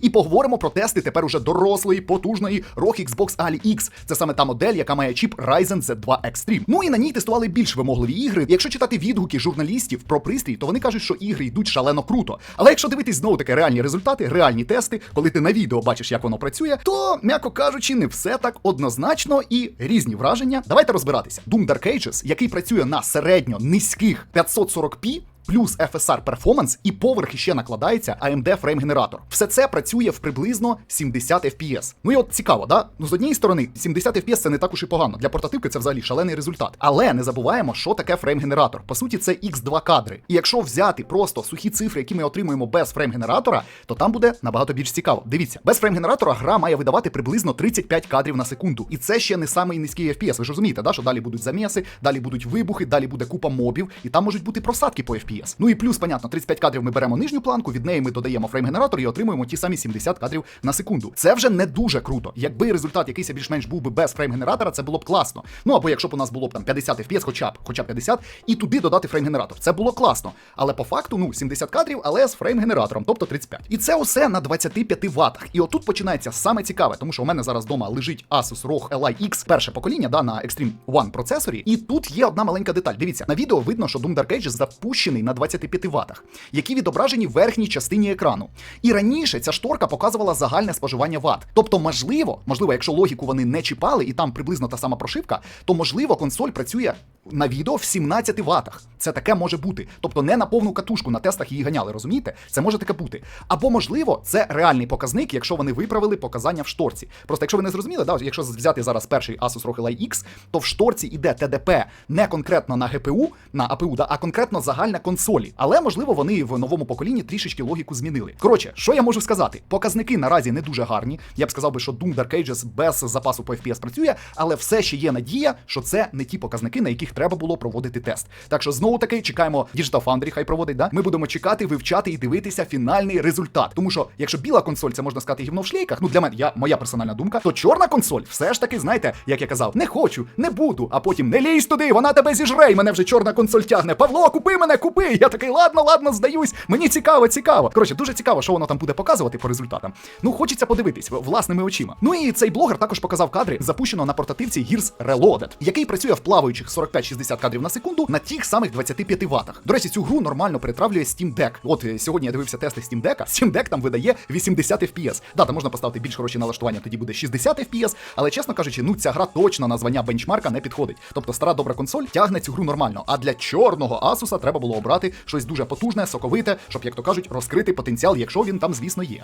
І поговоримо про тести тепер уже дорослої, потужної ROG Xbox Ali X. Це саме та модель, яка має чіп Ryzen Z2 Extreme. Ну і на ній тестували більш вимогливі ігри. Якщо читати відгуки журналістів про пристрій, то вони кажуть, що ігри йдуть шалено круто. Але якщо дивитись знову таки реальні результати, реальні тести, коли ти на відео бачиш, як воно працює, то, м'яко кажучи, не все так однозначно і різні враження. Давайте розбиратися. Doom Dark Ages, який працює на середньо низьких 540p, плюс FSR Performance і поверх іще накладається AMD Frame генератор. Все це працює в приблизно 70 FPS. Ну і от цікаво, да? Ну з однієї сторони, 70 FPS це не так уж і погано. Для портативки це взагалі шалений результат. Але не забуваємо, що таке фрейм-генератор. По суті, це X2 кадри. І якщо взяти просто сухі цифри, які ми отримуємо без фрейм-генератора, то там буде набагато більш цікаво. Дивіться, без фрейм-генератора гра має видавати приблизно 35 кадрів на секунду. І це ще не самий низький FPS. Ви ж розумієте, да? що далі будуть заміси, далі будуть вибухи, далі буде купа мобів, і там можуть бути просадки по FPS. Ну і плюс, понятно, 35 кадрів ми беремо нижню планку, від неї ми додаємо фрейм-генератор і отримуємо ті самі 70 кадрів на секунду. Це вже не дуже круто. Якби результат якийсь більш-менш був би без фрейм-генератора, це було б класно. Ну або якщо б у нас було б там 50 FPS, хоча б хоча б 50, і туди додати фрейм-генератор. Це було класно. Але по факту, ну, 70 кадрів, але з фрейм-генератором, тобто 35. І це усе на 25 ваттах. І отут починається саме цікаве, тому що у мене зараз вдома лежить Asus ROG Li X перше покоління, да, на Extreme One процесорі. І тут є одна маленька деталь. Дивіться, на відео видно, що Doom Dark Ages запущений на 25 ватах, які відображені в верхній частині екрану. І раніше ця шторка показувала загальне споживання ват. Тобто, можливо, можливо, якщо логіку вони не чіпали, і там приблизно та сама прошивка, то можливо консоль працює на відео в 17 ватах. Це таке може бути. Тобто не на повну катушку на тестах її ганяли, розумієте? Це може таке бути. Або можливо, це реальний показник, якщо вони виправили показання в шторці. Просто якщо ви не зрозуміли, да, якщо взяти зараз перший Asus ROG Ally X, то в шторці іде TDP не конкретно на GPU, на APU, да, а конкретно загальна консолі. Але можливо вони в новому поколінні трішечки логіку змінили. Коротше, що я можу сказати? Показники наразі не дуже гарні. Я б сказав би, що Doom Dark Ages без запасу по FPS працює, але все ще є надія, що це не ті показники, на яких було проводити тест. Так що знову таки чекаємо Digital Foundry, хай проводить. Да? Ми будемо чекати, вивчати і дивитися фінальний результат. Тому що якщо біла консоль, це можна сказати гівно в шлейках. Ну для мене я моя персональна думка, то чорна консоль, все ж таки, знаєте, як я казав, не хочу, не буду. А потім не лізь туди, вона тебе зіжре, і мене вже чорна консоль тягне. Павло, купи мене, купи. Я такий, ладно, ладно, здаюсь. Мені цікаво, цікаво. Коротше, дуже цікаво, що воно там буде показувати по результатам. Ну, хочеться подивитись власними очима. Ну і цей блогер також показав кадри, запущено на портативці Gears Reloaded, який працює в плаваючих 45-60 кадрів на секунду на тих самих 25 ватах. До речі, цю гру нормально перетравлює Steam Deck. От е, сьогодні я дивився тести Steam Deck. Steam Deck там видає 80 FPS. Да, там можна поставити більш хороші налаштування, тоді буде 60 FPS, але чесно кажучи, ну ця гра точно на звання бенчмарка не підходить. Тобто стара добра консоль тягне цю гру нормально. А для чорного Asus треба було обрати щось дуже потужне, соковите, щоб, як то кажуть, розкрити потенціал, якщо він там, звісно, є.